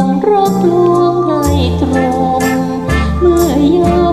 อนรักลวงไหลตรงเมื่อยา